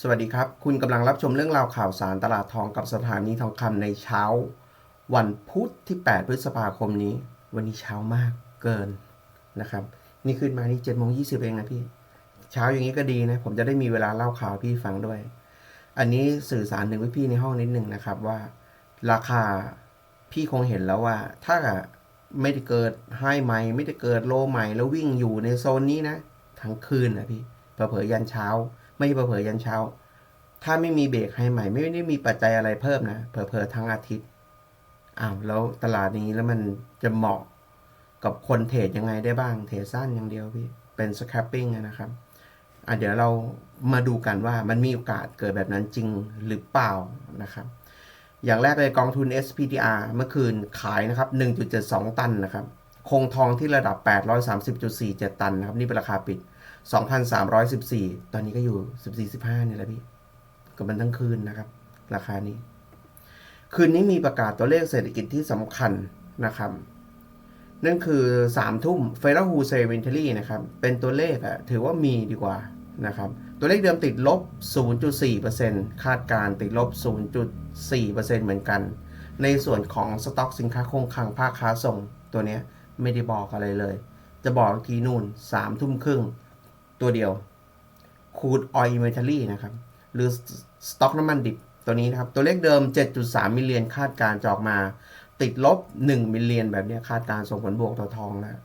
สวัสดีครับ คุณกำลังรับชมเรื่องราวข่าวสารตลาดทองกับสถานีทองคำในเช้า วันพุธที่ 8 พฤษภาคมนี้ วันนี้เช้ามากเกินนะครับ นี่ขึ้นมานี่7โมง20เองนะพี่ เช้าอย่างนี้ก็ดีนะ ผมจะได้มีเวลาเล่าข่าวพี่ฟังด้วย อันนี้สื่อสารถึงพี่ในห้องนิดนึงนะครับว่า ราคาพี่คงเห็นแล้วว่า ถ้าไม่ได้เกิดไฮใหม่ ไม่ได้เกิดโลใหม่ แล้ววิ่งอยู่ในโซนนี้นะ ทั้งคืนนะพี่เผลอๆยันเช้า ไม่เผลอยันเช้า ถ้าไม่มีเบรกไฮใหม่ ไม่ได้มีปัจจัยอะไรเพิ่มนะเผลอๆทั้งอาทิตย์อ้าวแล้วตลาดนี้แล้วมันจะเหมาะกับคนเทรดยังไงได้บ้าง เทรดสั้นอย่างเดียวพี่ เป็นสครับปิ้งนะครับอะเดี๋ยวเรามาดูกันว่ามันมีโอกาสเกิดแบบนั้นจริงหรือเปล่านะครับ อย่างแรกเลยกองทุน SPDR เมื่อคืนขายนะครับ 1.72 ตันนะครับ คงทองที่ระดับ 830.47 ตันนะครับ นี่เป็นราคาปิด 2,314 ตอนนี้ก็อยู่ 14-15เนี่ยแหละพี่ก็มันทั้งคืนนะครับ ราคานี้ คืนนี้มีประกาศตัวเลขเศรษฐกิจที่สำคัญนะครับ นั่นคือ 3 ทุ่มเฟรฮูเซเวนเทลี่นะครับ เป็นตัวเลขอะถือว่ามีดีกว่านะครับ ตัวเลขเดิมติดลบ 0.4%คาดการณ์ติดลบ 0.4%เหมือนกัน ในส่วนของสต็อกสินค้าคงคลังภาคค้าส่งตัวเนี้ยไม่ได้บอกอะไรเลย จะบอกอีกทีนู่น3ทุ่มครึ่ง ตัวเดียวคูดออยล์เมทัลลี่นะครับ หรือสต็อกน้ำมันดิบตัวนี้นะครับ ตัวเลขเดิม 7.3 มิลเลียนคาดการจะออกมา ติดลบ 1 มิลเลียนแบบนี้คาดการส่งผลบวกต่อทองแล้ว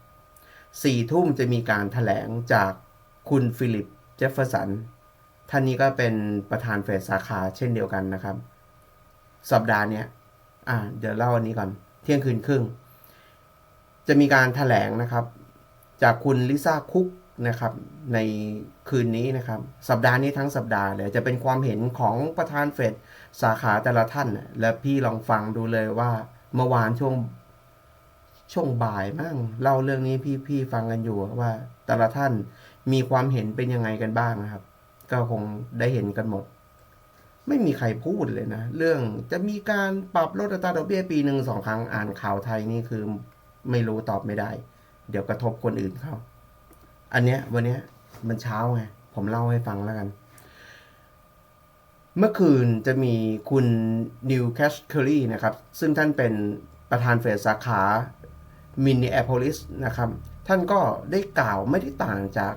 สี่ทุ่มจะมีการถแถลงจากคุณฟิลิป เจฟเฟอร์สัน ท่านนี้ก็เป็นประธานเฟดสาขาเช่นเดียวกันนะครับ สัปดาห์นี้อ่าเดี๋ยวเล่าอันนี้ก่อน เที่ยงคืนครึ่ง จะมีการถแถลงนะครับ จากคุณลิซ่าคุก นะครับในคืนนี้นะครับสัปดาห์นี้ทั้งสัปดาห์เลยจะเป็นความเห็นของประธานเฟดสาขาแต่ละท่าน และพี่ลองฟังดูเลยว่าเมื่อวานช่วงช่วงบ่ายมั่งเล่าเรื่องนี้พี่พี่ฟังกันอยู่ว่าแต่ละท่านมีความเห็นเป็นยังไงกันบ้างนะครับ ก็คงได้เห็นกันหมด ไม่มีใครพูดเลยนะ เรื่องจะมีการปรับลดอัตราดอกเบี้ยปีหนึ่งสองครั้งอ่านข่าวไทยนี่คือไม่รู้ตอบไม่ได้ เดี๋ยวกระทบคนอื่นเขา อันเนี้ยวันเนี้ยมันเช้าไง ผมเล่าให้ฟังแล้วกัน เมื่อคืนจะมีคุณนิวแคชเคอรี่นะครับ ซึ่งท่านเป็นประธานเฟดสาขามินนีแอโพลิสนะครับ ท่านก็ได้กล่าวไม่ได้ต่างจาก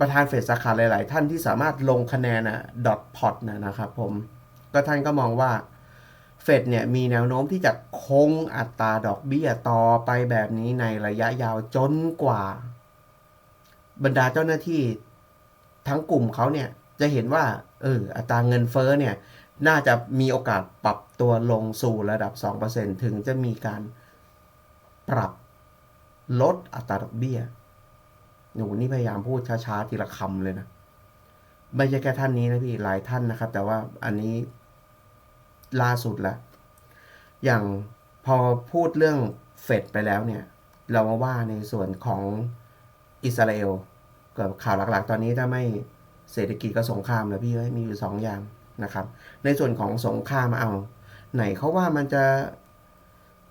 ประธานเฟดสาขาหลาย ๆ ท่านที่สามารถลงคะแนนนะดอทพอตนะนะครับผม ก็ท่านก็มองว่าเฟดเนี่ยมีแนวโน้มที่จะคงอัตราดอกเบี้ยต่อไปแบบนี้ในระยะยาวจนกว่า บรรดาเจ้าหน้าที่ทั้งกลุ่มเขาเนี่ยจะเห็นว่าเอออัตราเงินเฟ้อเนี่ยน่าจะมีโอกาสปรับตัวลงสู่ระดับ 2%ถึงจะมีการปรับลดอัตราดอกเบี้ย หนูนี่พยายามพูดช้าๆ ทีละคำเลยนะ ไม่ใช่แค่ท่านนี้นะพี่หลายท่านนะครับ แต่ว่าอันนี้ล่าสุดแล้วอย่างพอพูดเรื่องเฟดไปแล้วเนี่ย เรามาว่าในส่วนของ อิสราเอลกับข่าวหลักๆ ตอนนี้ถ้าไม่เศรษฐกิจกับสงครามนะพี่เอ้ยมีอยู่สองอย่างนะครับ ในส่วนของสงครามเอา ไหนเขาว่ามันจะ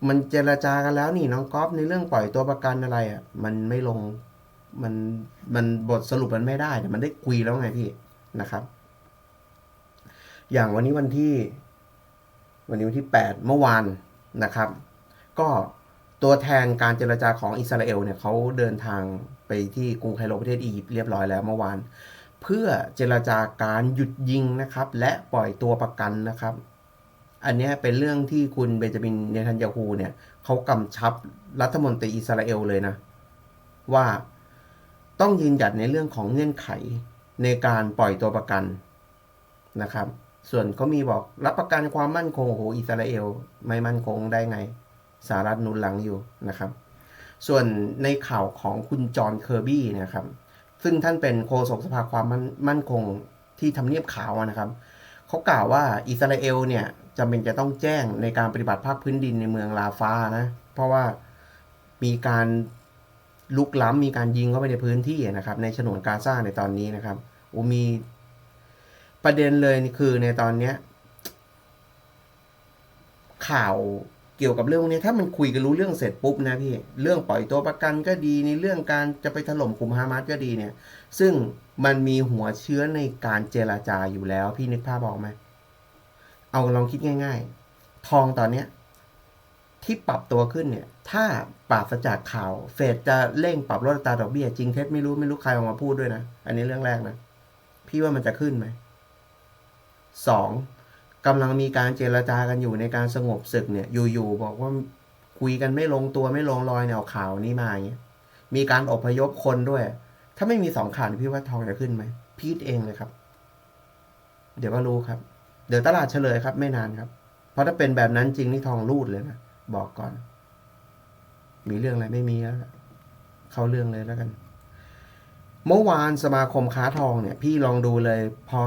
มันเจรจากันแล้วนี่น้องก๊อฟในเรื่องปล่อยตัวประกันอะไรอะ่ะ มันไม่ลงมันมันบทสรุปมันไม่ได้แต่มันได้คุยแล้วไงพี่นะครับ อย่างวันนี้วันที่ วันนี้วันที่ 8 เมื่อวานนะครับ ก็ ตัวแทนการเจรจาของอิสราเอลเนี่ยเขาเดินทางไปที่กรุงไคโรประเทศอียิปต์เรียบร้อยแล้วเมื่อวาน เพื่อเจรจาการหยุดยิงนะครับ และปล่อยตัวประกันนะครับ อันนี้เป็นเรื่องที่คุณเบนจามินเนทันยาฮูเนี่ยเขากำชับรัฐมนตรีอิสราเอลเลยนะ ว่าต้องยืนหยัดในเรื่องของเงื่อนไขในการปล่อยตัวประกันนะครับ ส่วนเขามีบอกรับประกันความมั่นคงโอ้โหอิสราเอลไม่มั่นคงได้ไง สหรัฐนุนหลังอยู่นะครับ ส่วนในข่าวของคุณจอห์นเคอร์บี้นะครับ ซึ่งท่านเป็นโฆษกสภาความมั่นมั่นคงที่ทำเนียบขาวนะครับเขากล่าวว่าอิสราเอลเนี่ยจำเป็นจะต้องแจ้งในการปฏิบัติภาคพื้นดินในเมืองลาฟานะเพราะว่ามีการลุกล้ำมีการยิงเข้าไปในพื้นที่นะครับ ในฉนวนกาซาในตอนนี้นะครับโอ้มีประเด็นเลยคือในตอนเนี้ยข่าว กี่ยวกี่ยวกับเรื่องพวกนี้ถ้ามันคุยกันรู้เรื่องเสร็จปุ๊บนะพี่เรื่องปล่อยตัวประกันก็ดีในเรื่องการจะไปถล่มกลุ่มฮามาสก็ดีเนี่ย ซึ่งมันมีหัวเชื้อในการเจราจาอยู่แล้ว พี่นึกภาพออกไหมเอาลองคิดง่าย ๆ ทองตอนเนี้ยที่ปรับตัวขึ้นเนี่ย ถ้าปราศจากข่าว เฟดจะเร่งปรับลดอัตราดอกเบี้ยจริงเท็จไม่รู้ไม่รู้ใครออกมาพูดด้วยนะ อันนี้เรื่องแรกนะ พี่ว่ามันจะขึ้นไหมสอง กำลังมีการเจรจากันอยู่ในการสงบศึกเนี่ย อยู่ๆบอกว่าคุยกันไม่ลงตัวไม่ลงรอยเนี่ยข่าวนี้มาอย่างเงี้ยมีการอพยพคนด้วย ถ้าไม่มีสองข่าวนี่พี่ว่าทองจะขึ้นไหมพีดเองเลยครับ เดี๋ยวก็รู้ครับ เดี๋ยวตลาดเฉลยครับ ไม่นานครับ เพราะถ้าเป็นแบบนั้นจริงนี่ทองรูดเลยนะบอกก่อน มีเรื่องอะไรไม่มีแล้วเข้าเรื่องเลยแล้วกัน เมื่อวานสมาคมค้าทองเนี่ย พี่ลองดูเลย พอ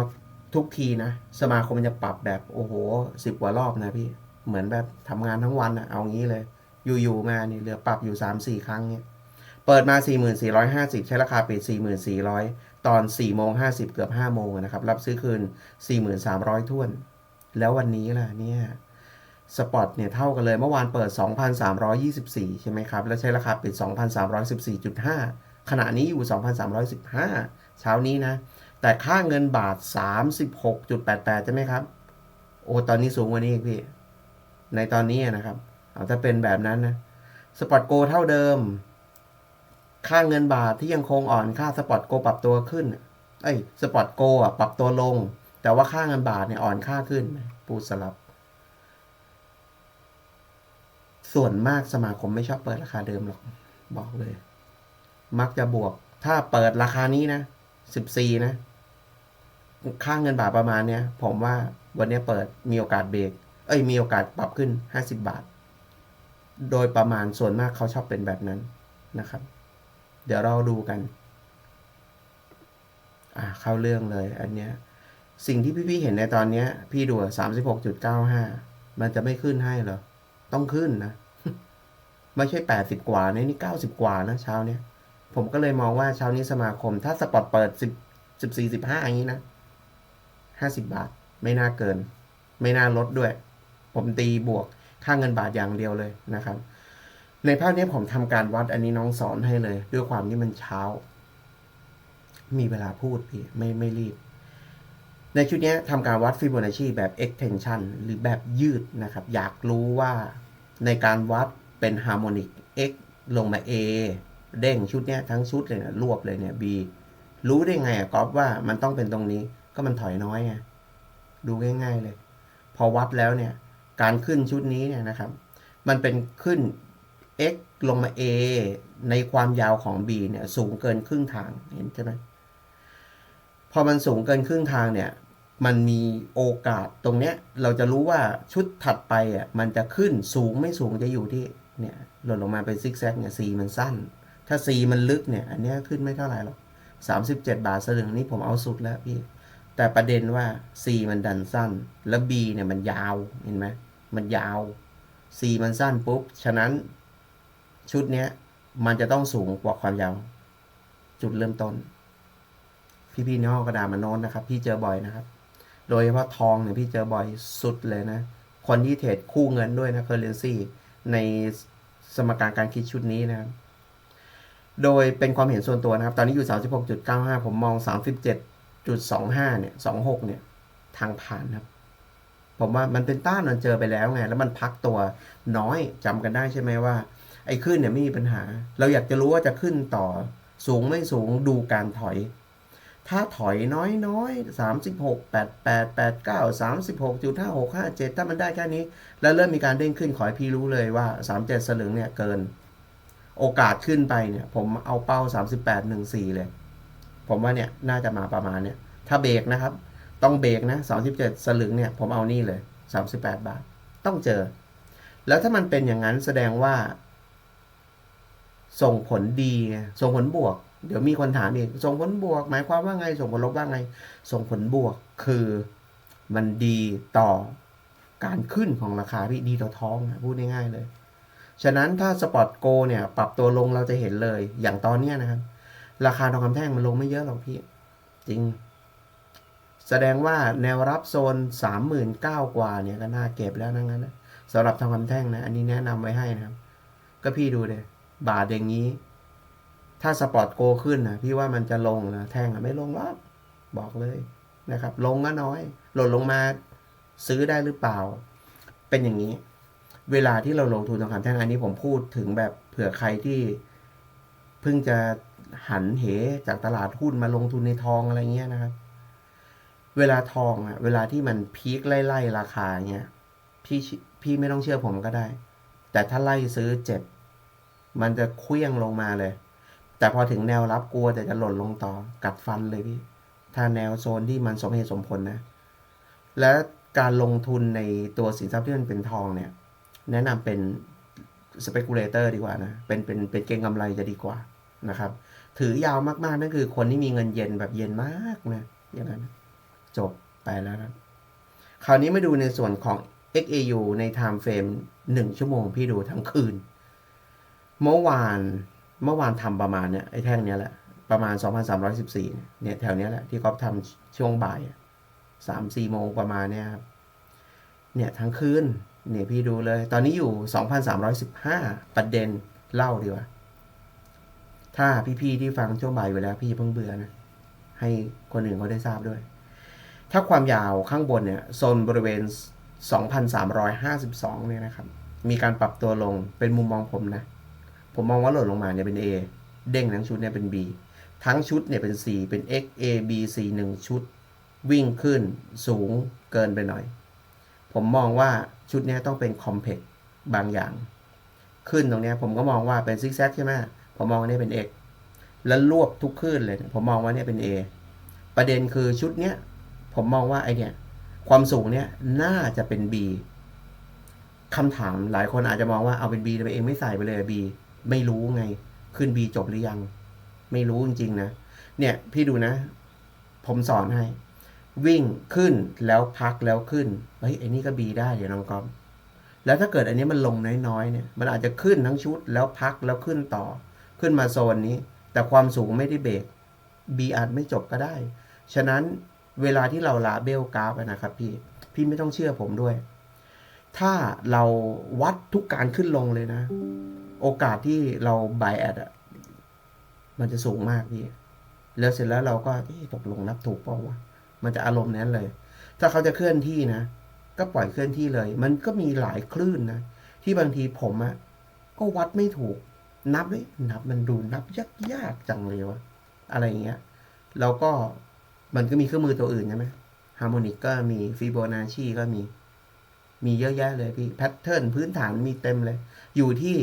ทุกทีนะสมาคมจะปรับแบบโอ้โหสิบกว่ารอบนะพี่เหมือนแบบทำงานทั้งวันอะเอางี้เลย อยู่ๆมาเนี่ยเหลือปรับอยู่สามสี่ครั้งเนี่ยเปิดมา 4,450 ใช้ราคาปิด 4,400 ตอน4โมง50 เกือบ5โมงนะครับ รับซื้อคืน 4,300ท้วน แล้ววันนี้ล่ะเนี่ยสปอตเนี่ยเท่ากันเลยเมื่อวานเปิด 2,324 ใช่ไหมครับ แล้วใช้ราคาปิด 2,314.5 ขณะนี้อยู่ 2,315 เช้านี้นะ แต่ค่าเงินบาท 36.88 ใช่ไหมครับ โอ้ ตอนนี้สูงกว่านี้อีกพี่ ในตอนนี้นะครับ เอาถ้าเป็นแบบนั้นนะ สปอตโกเท่าเดิม ค่าเงินบาทที่ยังคงอ่อนค่าสปอตโกปรับตัวขึ้น เอ้ย สปอตโกอะปรับตัวลง แต่ว่าค่าเงินบาทเนี่ยอ่อนค่าขึ้น ปูสลับ ส่วนมากสมาคมไม่ชอบเปิดราคาเดิมหรอก บอกเลย มักจะบวก ถ้าเปิดราคานี้นะสิบสี่นะ ค่าเงินบาทประมาณเนี้ยผมว่าวันนี้เปิดมีโอกาสเบรกเอ้ยมีโอกาสปรับขึ้นห้าสิบบาท โดยประมาณส่วนมากเขาชอบเป็นแบบนั้นนะครับ เดี๋ยวเราดูกัน อ่าเข้าเรื่องเลย อันเนี้ยสิ่งที่พี่ๆเห็นในตอนเนี้ย พี่ดูสามสิบหกจุดเก้าห้ามันจะไม่ขึ้นให้เหรอ ต้องขึ้นนะ ไม่ใช่แปดสิบกว่านะนี่เก้าสิบกว่านะเช้าเนี้ย ผมก็เลยมองว่าเช้านี้สมาคม ถ้าสปอตเปิดสิบสิบสี่สิบห้าอย่างนี้นะ ห้าสิบบาท ไม่น่าเกิน ไม่น่าลดด้วย ผมตีบวกค่าเงินบาทอย่างเดียวเลยนะครับ ในภาพนี้ผมทำการวัดอันนี้น้องสอนให้เลย ด้วยความที่มันเช้า มีเวลาพูดพี่ไม่ไม่รีบ ในชุดนี้ทำการวัดฟิโบนัชชีแบบ extension หรือแบบยืดนะครับ อยากรู้ว่าในการวัดเป็น harmonic x ลงมา a เด้งชุดเนี้ยทั้งชุดเลยนะรวบเลยเนี่ย b รู้ได้ไงอะกอฟว่ามันต้องเป็นตรงนี้ ก็มันถอยน้อยไงดูง่ายๆเลย พอวัดแล้วเนี่ย การขึ้นชุดนี้เนี่ยนะครับ มันเป็นขึ้น x ลงมา a ในความยาวของ b เนี่ยสูงเกินครึ่งทางเห็นใช่ไหมพอมันสูงเกินครึ่งทางเนี่ย มันมีโอกาสตรงเนี้ย เราจะรู้ว่าชุดถัดไปอะมันจะขึ้นสูงไม่สูงจะอยู่ที่เนี่ยหล่นลงมาเป็นซิกแซกเนี่ย c มันสั้น ถ้า c มันลึกเนี่ย อันเนี้ยขึ้นไม่เท่าไหร่หรอกสามสิบเจ็ดบาทสลึงนี่ผมเอาสุดแล้วพี่ แต่ประเด็นว่า c มันดันสั้น แล้ว b เนี่ยมันยาว เห็นไหมมันยาว c มันสั้นปุ๊บ ฉะนั้นชุดเนี้ย มันจะต้องสูงกว่าความยาว จุดเริ่มต้น พี่ๆน้องกระดาษมาโน้นนะครับ พี่เจอบ่อยนะครับ โดยเฉพาะทองเนี่ยพี่เจอบ่อยสุดเลยนะ คนที่เทรดคู่เงินด้วยนะเคอร์เรนซีในสมการการคิดชุดนี้นะครับ โดยเป็นความเห็นส่วนตัวนะครับ ตอนนี้อยู่ 36.95 ผมมอง 37 37.25เนี่ย26เนี่ยทางผ่านครับผมว่ามันเป็นต้านมันเจอไปแล้วไง แล้วมันพักตัวน้อยจำกันได้ใช่ไหมว่า ไอ้ขึ้นเนี่ยไม่มีปัญหา เราอยากจะรู้ว่าจะขึ้นต่อสูงไม่สูงดูการถอย ถ้าถอยน้อยน้อยสามสิบหกแปดแปดแปดเก้าสามสิบหกจุดห้าหกห้าเจ็ดถ้ามันได้แค่นี้ แล้วเริ่มมีการเด้งขึ้นขอให้พี่รู้เลยว่าสามเจ็ดสลึงเนี่ยเกิน โอกาสขึ้นไปเนี่ย ผมเอาเป้าสามสิบแปดหนึ่งสี่เลย ผมว่าเนี่ยน่าจะมาประมาณเนี่ย ถ้าเบรกนะครับ ต้องเบรกนะสามสิบเจ็ดสลึงเนี่ย ผมเอานี่เลยสามสิบแปดบาท ต้องเจอ แล้วถ้ามันเป็นอย่างนั้นแสดงว่า ส่งผลดีส่งผลบวก เดี๋ยวมีคนถามอีกส่งผลบวก หมายความว่าไง ส่งผลลบว่าไง ส่งผลบวกคือมันดีต่อการขึ้นของราคาพี่ดีต่อท้องนะพูดง่ายๆเลย ฉะนั้นถ้าสปอตโกเนี่ย ปรับตัวลงเราจะเห็นเลย อย่างตอนเนี้ยนะครับ ราคาทองคำแท่งมันลงไม่เยอะหรอกพี่ จริง แสดงว่าแนวรับโซนสามหมื่นเก้ากว่าเนี่ยก็น่าเก็บแล้วนะงั้นนะสำหรับทองคำแท่งนะ อันนี้แนะนำไว้ให้นะครับ ก็พี่ดูเลยบาทอย่างนี้ ถ้าสปอร์ตโกขึ้นนะพี่ว่ามันจะลงนะแท่งอะไม่ลงหรอกบอกเลยนะครับ ลงก็น้อย หล่นลงมาซื้อได้หรือเปล่า เป็นอย่างนี้ เวลาที่เราลงทุนทองคำแท่งอันนี้ผมพูดถึงแบบเผื่อใครที่ พิ่งจะหันเหจากตลาดหุ้นมาลงทุนในทองอะไรเงี้ยนะครับ เวลาทองอะเวลาที่มันพีคไล่ๆราคาเงี้ยพี่พี่ไม่ต้องเชื่อผมก็ได้ แต่ถ้าไล่ซื้อเจ็บ มันจะเคลี้ยงลงมาเลย แต่พอถึงแนวรับกลัวแต่จะหล่นลงต่อกัดฟันเลยพี่ ถ้าแนวโซนที่มันสมเหตุสมผลนะ และการลงทุนในตัวสินทรัพย์ที่มันเป็นทองเนี่ย แนะนำเป็น speculator ดีกว่านะ เป็นเป็นเป็นเก็งกำไรจะดีกว่า นะครับ ถือยาวมากๆนั่นคือคนที่มีเงินเย็นแบบเย็นมากนะอย่างนั้นจบไปแล้วครับคราวนี้มาดูในส่วนของ XAU ใน time frame 1 ชั่วโมงพี่ดูทั้งคืน เมื่อวานเมื่อวานทำประมาณเนี่ยไอ้แท่งเนี้ยแหละ ประมาณ 2,314 เนี่ยแถวเนี้ยแหละ ที่ก๊อฟทำช่วงบ่ายสามสี่โมงประมาณเนี่ยครับ เนี่ยทั้งคืนเนี่ยพี่ดูเลย ตอนนี้อยู่ 2,315 ประเด็นเล่าดีกว่า ถ้าพี่ๆที่ฟังช่วงบ่ายไปแล้วพี่เพิ่งเบื่อนะ ให้คนอื่นเขาได้ทราบด้วย ถ้าความยาวข้างบนเนี่ยโซนบริเวณ 2,352 เนี่ยนะครับ มีการปรับตัวลงเป็นมุมมองผมนะ ผมมองว่าหล่นลงมาเนี่ยเป็น A เด้งทั้งชุดเนี่ยเป็น B ทั้งชุดเนี่ยเป็น C เป็น X A B C 1 ชุด วิ่งขึ้นสูงเกินไปหน่อย ผมมองว่าชุดนี้ต้องเป็น Complex บางอย่าง ขึ้นตรงเนี้ยผมก็มองว่าเป็นซิกแซกใช่ไหม ผมมองว่านี่เป็น X แล้วรวบทุกขึ้นเลย ผมมองว่าเนี่ยเป็น A ประเด็นคือชุดเนี้ยผมมองว่าไอเนี่ยความสูงเนี่ยน่าจะเป็น B คำถามหลายคนอาจจะมองว่าเอาเป็น B ไปเองไม่ใส่ไปเลย B ไม่รู้ไง ขึ้น B จบหรือยัง ไม่รู้จริงๆนะ เนี่ยพี่ดูนะ ผมสอนให้ วิ่งขึ้นแล้วพักแล้วขึ้นเฮ้ยไอ้นี่ก็ B ได้เดี๋ยวน้องก๊อฟแล้วถ้าเกิดอันนี้มันลงน้อยๆเนี่ย มันอาจจะขึ้นทั้งชุดแล้วพักแล้วขึ้นต่อ ขึ้นมาโซนนี้ แต่ความสูงไม่ได้เบรก B อาจไม่จบก็ได้ ฉะนั้นเวลาที่เราลาเบลกราฟนะครับพี่ พี่ไม่ต้องเชื่อผมด้วย ถ้าเราวัดทุกการขึ้นลงเลยนะ โอกาสที่เราบายแอดอะมันจะสูงมากพี่ แล้วเสร็จแล้วเราก็ตกลงนับถูกเปล่าวะ มันจะอารมณ์นั้นเลย ถ้าเขาจะเคลื่อนที่นะ ก็ปล่อยเคลื่อนที่เลย มันก็มีหลายคลื่นนะ ที่บางทีผมอะก็วัดไม่ถูก นับเลยนับมันดูนับยากยากๆจังเลยวะอะไรเงี้ย แล้วก็มันก็มีเครื่องมือตัวอื่นใช่ไหมฮาร์โมนิกก็มีฟิโบนัชชีก็มี มีเยอะแยะเลยพี่แพทเทิร์นพื้นฐานมีเต็มเลย อยู่ที่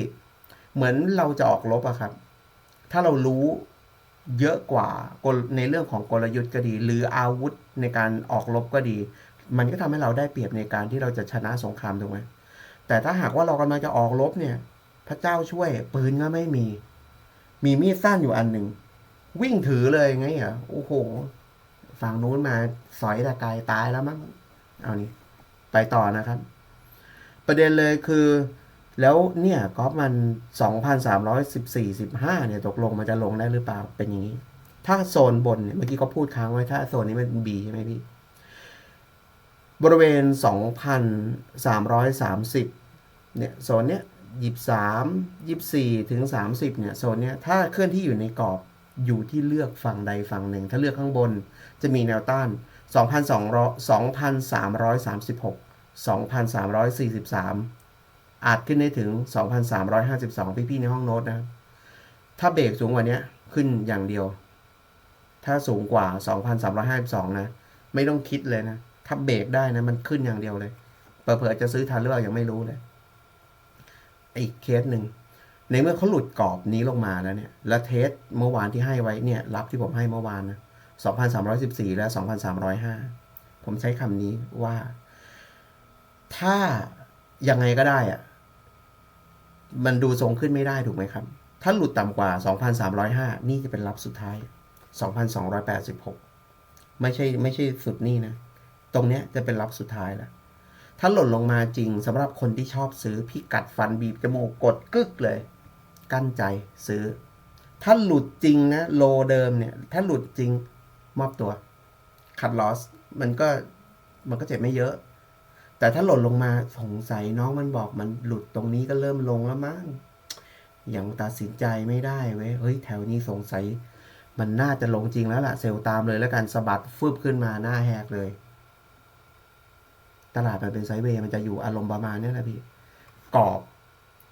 เหมือนเราจะออกลบอะครับ ถ้าเรารู้เยอะกว่าในเรื่องของกลยุทธ์ก็ดี หรืออาวุธในการออกลบก็ดี มันก็ทำให้เราได้เปรียบในการที่เราจะชนะสงครามถูกไหมแต่ถ้าหากว่าเรากำลังจะออกลบเนี่ย พระเจ้าช่วย ปืนก็ไม่มี มีมีดสั้นอยู่อันหนึ่ง วิ่งถือเลยไงอะโอ้โห ฝั่งนู้นมาสอยตะกายตายแล้วมั้งเอานี่ไปต่อนะครับ ประเด็นเลยคือ แล้วเนี่ยกอล์ฟมัน 2,314 15เนี่ยตกลงมันจะลงได้หรือเปล่าเป็นอย่างนี้ ถ้าโซนบนเนี่ยเมื่อกี้ก็พูดค้างไว้ถ้าโซนนี้มัน B ใช่ไหมพี่ บริเวณ 2,330เนี่ยโซนเนี้ย 23 24ถึง30เนี่ยโซนเนี้ยถ้าเคลื่อนที่อยู่ในกรอบอยู่ที่เลือกฝั่งใดฝั่งหนึ่ง ถ้าเลือกข้างบนจะมีแนวต้าน2,336 2,343 อาจขึ้นได้ถึง 2,352 พี่ๆในห้องโน้ตนะ ถ้าเบรกสูงกว่านี้ขึ้นอย่างเดียว ถ้าสูงกว่า 2,352 นะ ไม่ต้องคิดเลยนะ ถ้าเบรกได้นะ มันขึ้นอย่างเดียวเลย เผลอๆจะซื้อทันหรือเปล่ายังไม่รู้เลย อีกเคสหนึ่งในเมื่อเขาหลุดกรอบนี้ลงมาแล้วเนี่ย แล้วเทสเมื่อวานที่ให้ไว้เนี่ย รับที่ผมให้เมื่อวานนะ2,314 และ 2,305 ผมใช้คำนี้ว่า ถ้ายังไงก็ได้อะมันดูทรงขึ้นไม่ได้ถูกไหมครับ ถ้าหลุดต่ำกว่า 2,305 นี่จะเป็นรับสุดท้าย 2,286 ไม่ใช่ไม่ใช่สุดนี่นะ ตรงเนี้ยจะเป็นรับสุดท้ายแล้ว ถ้าหล่นลงมาจริงสำหรับคนที่ชอบซื้อพี่กัดฟันบีบจมูกกดกึกเลย กั้นใจซื้อ ถ้าหลุดจริงนะโลเดิมเนี่ย ถ้าหลุดจริงมอบตัวคัดลอสมันก็มันก็เจ็บไม่เยอะ แต่ถ้าหล่นลงมาสงสัยน้องมันบอกมันหลุดตรงนี้ก็เริ่มลงแล้วมั้งยังตัดสินใจไม่ได้เว้ยเฮ้ยแถวนี้สงสัย มันน่าจะลงจริงแล้วล่ะเซลตามเลยแล้วกันสะบัดฟึบขึ้นมาหน้าแหกเลย ตลาดมันเป็นไซด์เวย์มันจะอยู่อารมณ์ประมาณเนี้ยนะพี่กรอบ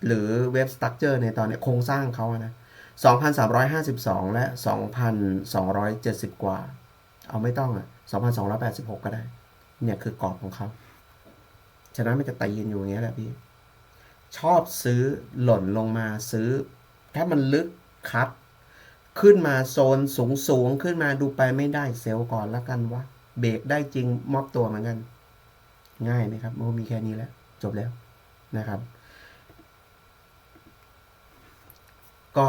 หรือเว็บสตั๊กเจอร์ในตอนเนี้ยโครงสร้างเขาอะนะ2,352 และ 2,270 กว่า เอาไม่ต้องอะ 2,286 ก็ได้ เนี่ยคือกรอบของเขา ฉะนั้นมันจะตีกันอยู่อย่างเงี้ยแหละพี่ ชอบซื้อหล่นลงมาซื้อ ถ้ามันลึกคัด ขึ้นมาโซนสูงสูงขึ้นมาดูไปไม่ได้เซลล์ก่อนล้วกันวะ เบรกได้จริงมอบตัวเหมือนกัน ง่ายไหมครับโมมีแค่นี้แล้ว จบแล้วนะครับ ก็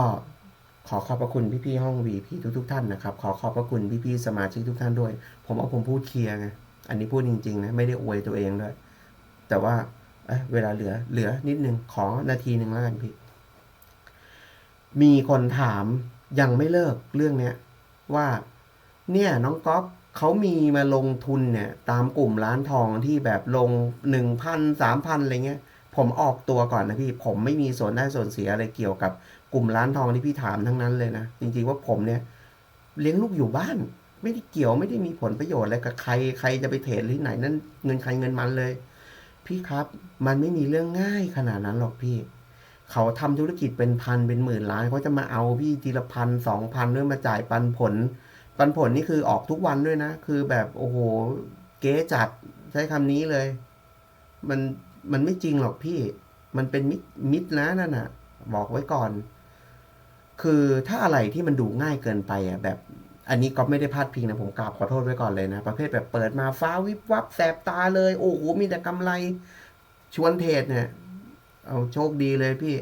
ขอขอบพระคุณพี่ๆห้อง VP ทุกๆท่านนะครับ ขอขอบพระคุณพี่ๆสมาชิกทุกท่านด้วย ผมเอาผมพูดเคลียร์ไง อันนี้พูดจริงๆนะ ไม่ได้อวยตัวเองด้วย แต่ว่าเเวลาเหลือ เหลือนิดนึง ขอนาทีหนึ่งแล้วกันพี่ มีคนถามยังไม่เลิกเรื่องเนี้ยว่า เนี่ยน้องก๊อฟ เขามีมาลงทุนเนี่ย ตามกลุ่มร้านทองที่แบบลงหนึ่งพันสามพันอะไรเงี้ย ผมออกตัวก่อนนะพี่ ผมไม่มีส่วนได้ส่วนเสียอะไรเกี่ยวกับกลุ่มร้านทองที่พี่ถามทั้งนั้นเลยนะ จริงๆว่าผมเนี่ย เลี้ยงลูกอยู่บ้าน ไม่ได้เกี่ยวไม่ได้มีผลประโยชน์อะไรกับใครใครจะไปเทรดที่ไหนนั่นเงินใครเงินมันเลย พี่ครับมันไม่มีเรื่องง่ายขนาดนั้นหรอกพี่เขาทำธุรกิจเป็นพันเป็นหมื่นล้านเขาจะมาเอาพี่ทีละพันสองพันเพื่อมาจ่ายปันผล ปันผลนี่คือออกทุกวันด้วยนะ คือแบบโอ้โห เก๊จัดใช้คำนี้เลย มันมันไม่จริงหรอกพี่ มันเป็นมิตรมิตรนะนั่นน่ะ บอกไว้ก่อน คือถ้าอะไรที่มันดูง่ายเกินไปอะแบบ อันนี้ก็ไม่ได้พลาดพิงนะผมกราบขอโทษไว้ก่อนเลยนะ ประเภทแบบเปิดมาฟ้าวิบวับแสบตาเลย โอ้โหมีแต่กำไร ชวนเทรดเนี่ย เอาโชคดีเลยพี่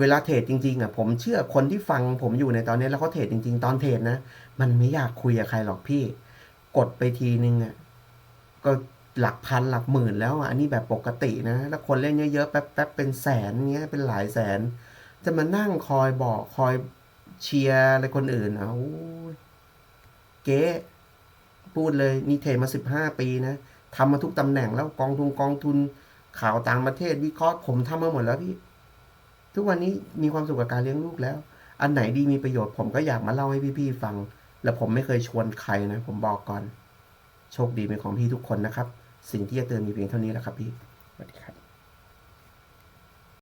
เวลาเทรดจริงๆอะผมเชื่อคนที่ฟังผมอยู่ในตอนนี้แล้วเขาเทรดจริง ๆ ตอนเทรดนะ มันไม่อยากคุยกับใครหรอกพี่ กดไปทีนึงอะก็หลักพันหลักหมื่นแล้วอะอันนี้แบบปกตินะแล้วคนเล่นเยอะๆแป๊บๆเป็นแสนเงี้ยเป็นหลายแสน จะมานั่งคอยบอกคอยเชียร์อะไรคนอื่นอะโอ้ยเก๊พูดเลยนี่เทมาสิบห้าปีนะทำมาทุกตำแหน่งแล้วกองทุนกองทุนข่าวต่างประเทศวิเคราะห์ผมทำมาหมดแล้วพี่ ทุกวันนี้มีความสุขกับการเลี้ยงลูกแล้ว อันไหนดีมีประโยชน์ผมก็อยากมาเล่าให้พี่ๆฟัง แล้วผมไม่เคยชวนใครนะ ผมบอกก่อน โชคดีเป็นของพี่ทุกคนนะครับ สิ่งที่จะเตือนมีเพียงเท่านี้แหละครับพี่สวัสดีครับ